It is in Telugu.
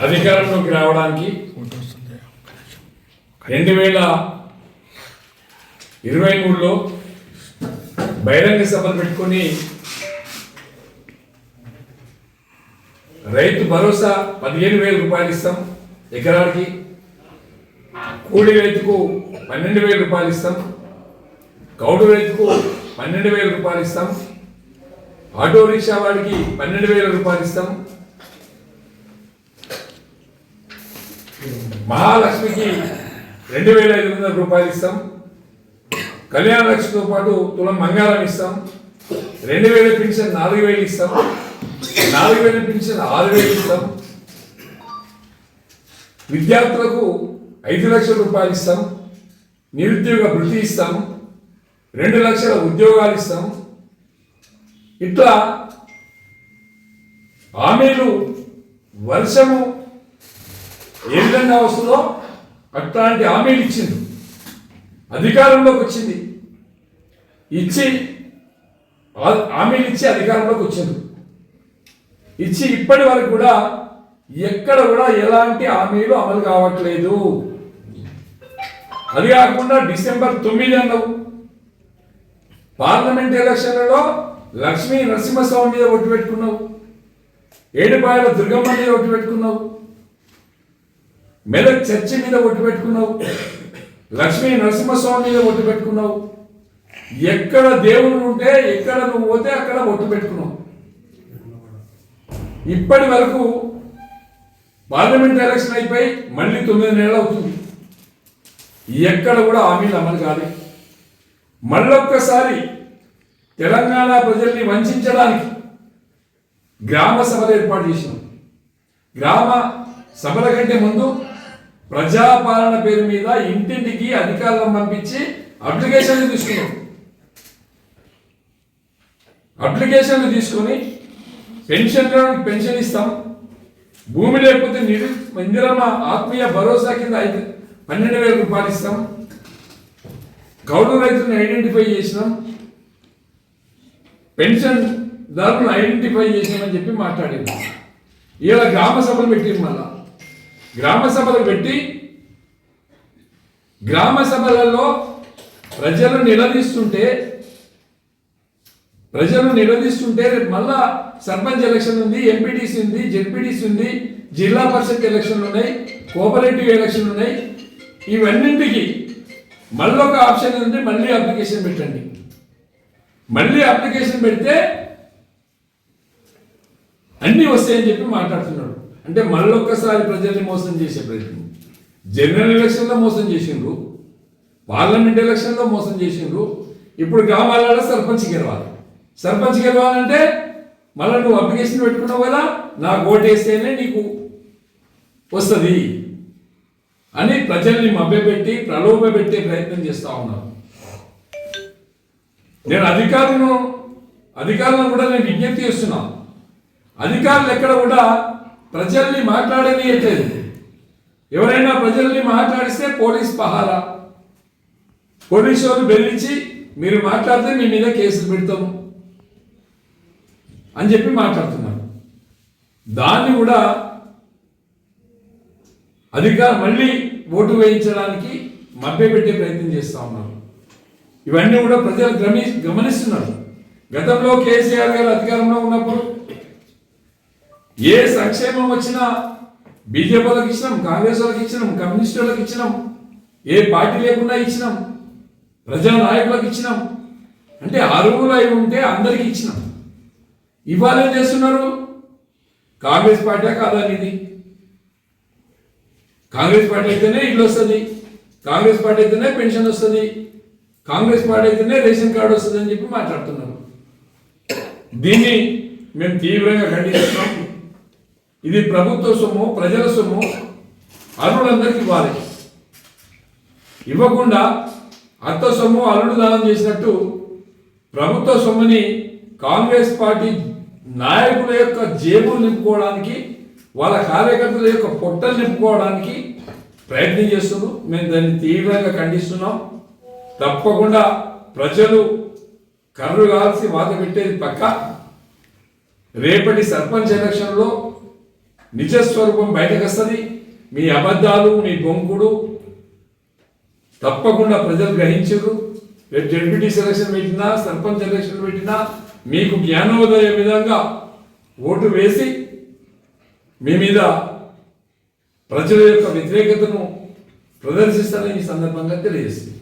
అధికారంలోకి రావడానికి రెండు వేల ఇరవై మూడులో బహిరంగ సభలు పెట్టుకొని రైతు భరోసా పదిహేను వేల రూపాయలు ఇస్తాం ఎకరానికి కూలి రైతుకు పన్నెండు వేల రూపాయలు ఇస్తాం కౌడు రైతుకు పన్నెండు వేల రూపాయలు ఇస్తాం ఆటో రిక్షా వాడికి పన్నెండు వేల రూపాయలు ఇస్తాం మహాలక్ష్మికి రెండు వేల ఐదు వందల రూపాయలు ఇస్తాం. కళ్యాణ లక్ష్మితో పాటు తులం బంగారం ఇస్తాం. రెండు వేల పెన్షన్ నాలుగు వేలు ఇస్తాం. నాలుగు వేల పెన్షన్ ఆరు వేలు ఇస్తాం. విద్యార్థులకు ఐదు లక్షల రూపాయలు ఇస్తాం. నిరుద్యోగ వృత్తి ఇస్తాం. రెండు లక్షల ఉద్యోగాలు ఇస్తాం. ఇట్లా హామీలు వర్షము ఏ విధంగా వస్తుందో అట్లాంటి హామీలు ఇచ్చింది అధికారంలోకి వచ్చింది. ఇచ్చి హామీలు ఇచ్చి అధికారంలోకి వచ్చింది ఇచ్చి ఇప్పటి వరకు కూడా ఎక్కడ కూడా ఎలాంటి హామీలు అమలు కావట్లేదు. అది కాకుండా డిసెంబర్ తొమ్మిది అన్నావు. పార్లమెంట్ ఎలక్షన్లలో లక్ష్మీ నరసింహస్వామి మీద ఒట్టు పెట్టుకున్నావు. ఏడుపాయల దుర్గమ్మ మీద ఒట్టు పెట్టుకున్నావు. మెదక్ చర్చి మీద ఒట్టు పెట్టుకున్నావు. లక్ష్మీ నరసింహస్వామి మీద ఒట్టు పెట్టుకున్నావు. ఎక్కడ దేవుడు ఉంటే ఎక్కడ నువ్వు పోతే అక్కడ ఒట్టు పెట్టుకున్నావు. ఇప్పటి వరకు పార్లమెంట్ ఎలక్షన్ అయిపోయి మళ్ళీ తొమ్మిది నెలలు అవుతుంది. ఎక్కడ కూడా హామీలు అమలు కాదు మళ్ళొక్కసారి తెలంగాణ ప్రజల్ని వంచడానికి గ్రామ సభలు ఏర్పాటు చేసినాం. గ్రామ సభల కంటే ముందు ప్రజాపాలన పేరు మీద ఇంటింటికి అధికారులను పంపించి అప్లికేషన్లు తీసుకున్నాం. అప్లికేషన్లు తీసుకొని పెన్షన్ పెన్షన్ ఇస్తాం భూమి లేకపోతే నిరు ఇందిరమ్మ ఆత్మీయ భరోసా కింద ఐదు పన్నెండు వేల రూపాయలు ఇస్తాం. గౌడు రైతులను ఐడెంటిఫై చేసినాం. పెన్షన్ దారులను ఐడెంటిఫై చేసినామని చెప్పి మాట్లాడింది ఇలా గ్రామ సభలు పెట్టింది మళ్ళా. గ్రామ సభలు పెట్టి గ్రామ సభలలో ప్రజలు నిలదీస్తుంటే ప్రజలు నిలదీస్తుంటే రేపు మళ్ళా సర్పంచ్ ఎలక్షన్ ఉంది ఎంపీటీసీ ఉంది జెడ్పీటీసీ ఉంది జిల్లా పరిషత్ ఎలక్షన్లు ఉన్నాయి కోఆపరేటివ్ ఎలక్షన్లు ఉన్నాయి. ఇవన్నింటికి మళ్ళీ ఒక ఆప్షన్ ఏంటంటే మళ్ళీ అప్లికేషన్ పెట్టండి. మళ్ళీ అప్లికేషన్ పెడితే అన్నీ వస్తాయని చెప్పి మాట్లాడుతున్నాడు. అంటే మళ్ళొక్కసారి ప్రజల్ని మోసం చేసే ప్రయత్నం. జనరల్ ఎలక్షన్లో మోసం చేసిండ్రు. పార్లమెంట్ ఎలక్షన్లో మోసం చేసిండ్రు. ఇప్పుడు గ్రామాలలో సర్పంచ్ గెలవాలి. సర్పంచ్ గెలవాలంటే మళ్ళీ నువ్వు అప్లికేషన్ పెట్టుకున్నావు కదా నాకు ఓటేస్తేనే నీకు వస్తుంది అని ప్రజల్ని మభ్యపెట్టి ప్రలోభ పెట్టే ప్రయత్నం చేస్తూ ఉన్నాను నేను అధికారులను అధికారులను కూడా నేను విజ్ఞప్తి చేస్తున్నాను అధికారులు ఎక్కడ కూడా ప్రజల్ని మాట్లాడనీయట్లేదు ఎవరైనా ప్రజల్ని మాట్లాడిస్తే పోలీస్ పహారా? పోలీసు వాళ్ళు బెదిరించి మీరు మాట్లాడితే మీ మీద కేసులు పెడతాము అని చెప్పి మాట్లాడుతున్నారు. దాన్ని కూడా అధికార మళ్ళీ ఓటు వేయించడానికి మభ్యపెట్టే ప్రయత్నం చేస్తా ఉన్నారు. ఇవన్నీ కూడా ప్రజలు గమని గమనిస్తున్నారు. గతంలో కేసీఆర్ గారు అధికారంలో ఉన్నప్పుడు ఏ సంక్షేమం వచ్చినా బీజేపీ వాళ్ళకి ఇచ్చినాం కాంగ్రెస్ వాళ్ళకి ఇచ్చినాం కమ్యూనిస్ట్ వాళ్ళకి ఇచ్చినాం ఏ పార్టీ లేకుండా ఇచ్చినాం ప్రజా నాయకులకు ఇచ్చినాం అంటే అరువులు అయి ఉంటే అందరికి ఇచ్చినాం. ఇవాళ చేస్తున్నారు? కాంగ్రెస్ పార్టీ కాదా ఇది కాంగ్రెస్ పార్టీ అయితేనే ఇల్లు వస్తుంది కాంగ్రెస్ పార్టీ అయితేనే పెన్షన్ వస్తుంది కాంగ్రెస్ పార్టీ అయితేనే రేషన్ కార్డు వస్తుంది అని చెప్పి మాట్లాడుతున్నారు. దీన్ని మేము తీవ్రంగా ఖండిస్తున్నాం ఇది ప్రభుత్వ సొమ్ము ప్రజల సొమ్ము అర్హులందరికీ ఇవ్వాలి. ఇవ్వకుండా అత్త సొమ్ము అల్లుడు దానం చేసినట్టు ప్రభుత్వ సొమ్ముని కాంగ్రెస్ పార్టీ నాయకుల యొక్క జేబులు నింపుకోవడానికి వాళ్ళ కార్యకర్తల యొక్క పొట్టలు నింపుకోవడానికి ప్రయత్నం చేస్తున్నారు మేము దాన్ని తీవ్రంగా ఖండిస్తున్నాం. తప్పకుండా ప్రజలు కర్రు కాల్సి వాత పెట్టేది పక్క. రేపటి సర్పంచ్ ఎలక్షన్లో నిజస్వరూపం బయటకు వస్తుంది. మీ అబద్ధాలు మీ బొంకుడు తప్పకుండా ప్రజలు గ్రహించరు. రేపు జడ్పీటీ సెలక్షన్ పెట్టినా సర్పంచ్ ఎలక్షన్ పెట్టినా మీకు జ్ఞానోదయ విధంగా ఓటు వేసి మీ మీద ప్రజల యొక్క వ్యతిరేకతను ప్రదర్శిస్తారని ఈ సందర్భంగా తెలియజేస్తుంది